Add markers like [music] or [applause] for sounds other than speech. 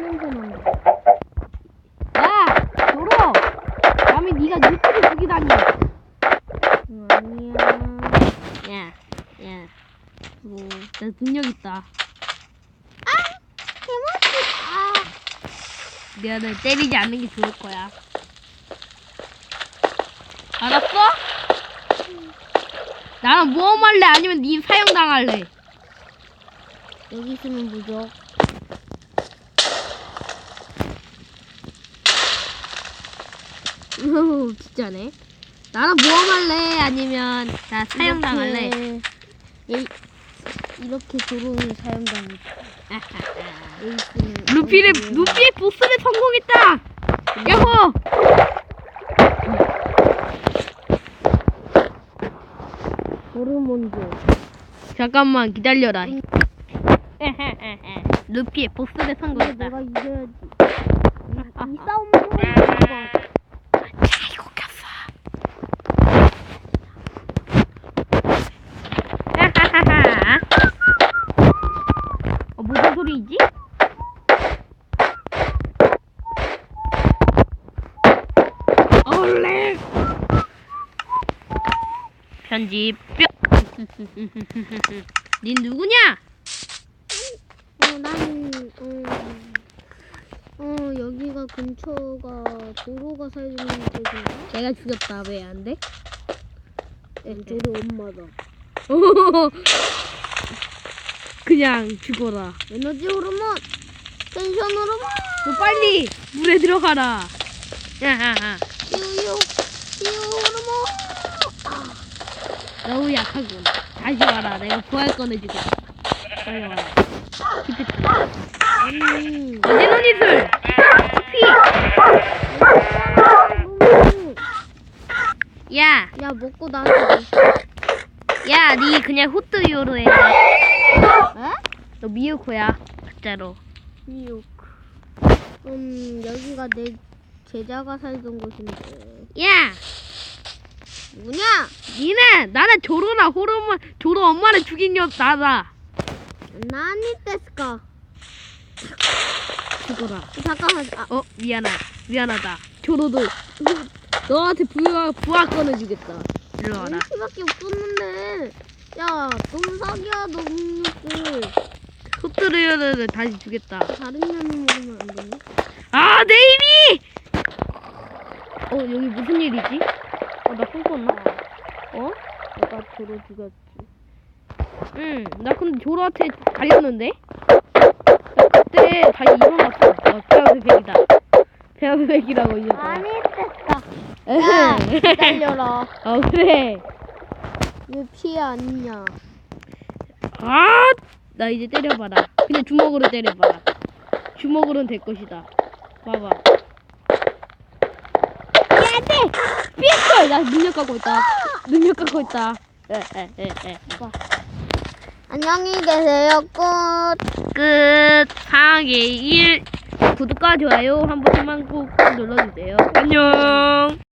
냄새 난다. 야, 도로. 감히 네가 뉴스를 죽이다니. 응, 아니야. 야, 야. 뭐, 나 능력 있다. 개맛있다. 내가 널 때리지 않는 게 좋을 거야. 알았어? 나는 모험할래 아니면 네 사형당할래? 여기 있으면 무적. 으흐, 진짜네. 나는 모험할래 아니면 나 사형당할래? 이렇게, 예, 이렇게. 여기 있으면 루피를 어디에 루피의 보스를 성공했다. 야호! 호르몬즈. 잠깐만 기다려라. 응. [laughs] 루피의 보스를 성공했다. 내가 이겨야지. 이, 이 싸움은 호르몬즈가. 잘 웃겼어. 어, 무슨 소리지? 얼레 편집 뿅. [laughs] 닌 누구냐? 어, 나는, 어, 어, 여기가 근처가 도로가 살고 있는 곳인가? 내가 죽였다 왜 안 돼? 저리 엄마다. [laughs] 그냥 죽어라. 에너지 호르몬! 텐션 호르몬! 너 빨리 물에 들어가라. 야하하. 슈유! 슈유 호르몬! 너무 약하군. 다시 와라. 내가 부활 꺼내주겠다. 빨리 와라. 아니, 에너지술. 피. 호르몬! 야, 야, 먹고 나한테 야, 니 그냥 호뚜요로 해. 뭐. 에? 너 미유코야. 진짜로. 뉴욕. 음, 여기가 내 제자가 살던 곳인데. 야, 누구냐? 니는 나는 조로나 호르몬 조로 엄마를 죽인 여 나다. 데스까? 죽어라. 잠깐만, 아, 어 미안하 미안하다. 조로도 너한테 부하 부하 꺼내주겠다. 일로 와라. 이렇게밖에 없었는데. 야, 너무 사기야, 너 음료수. 호뚜요를 다시 주겠다. 다른 면을 먹으면 안 되니? 아, 내 힘이! 어, 여기 무슨 일이지? 어, 나 꿈 꿨나? 어? 내가 도로 죽였지. 응, 나 근데 조로한테 달렸는데? 나 그때 다시 일어났어. 어, 페어백이다. 페어백이라고 이제. 아니 데스까? 야, 기다려라. [laughs] 어, 그래. 왜 피해 아니냐? 아! 나 이제 때려봐라. 그냥 주먹으로 때려봐라. 주먹으로는 될 것이다. 봐봐. 피했어! 나 능력 갖고 있다. 능력 갖고 있다. 에, 에, 에, 에. 안녕히 계세요, 끝. 끝. 상하게 1. 구독과 좋아요 한 번씩만 꼭 눌러주세요. 안녕.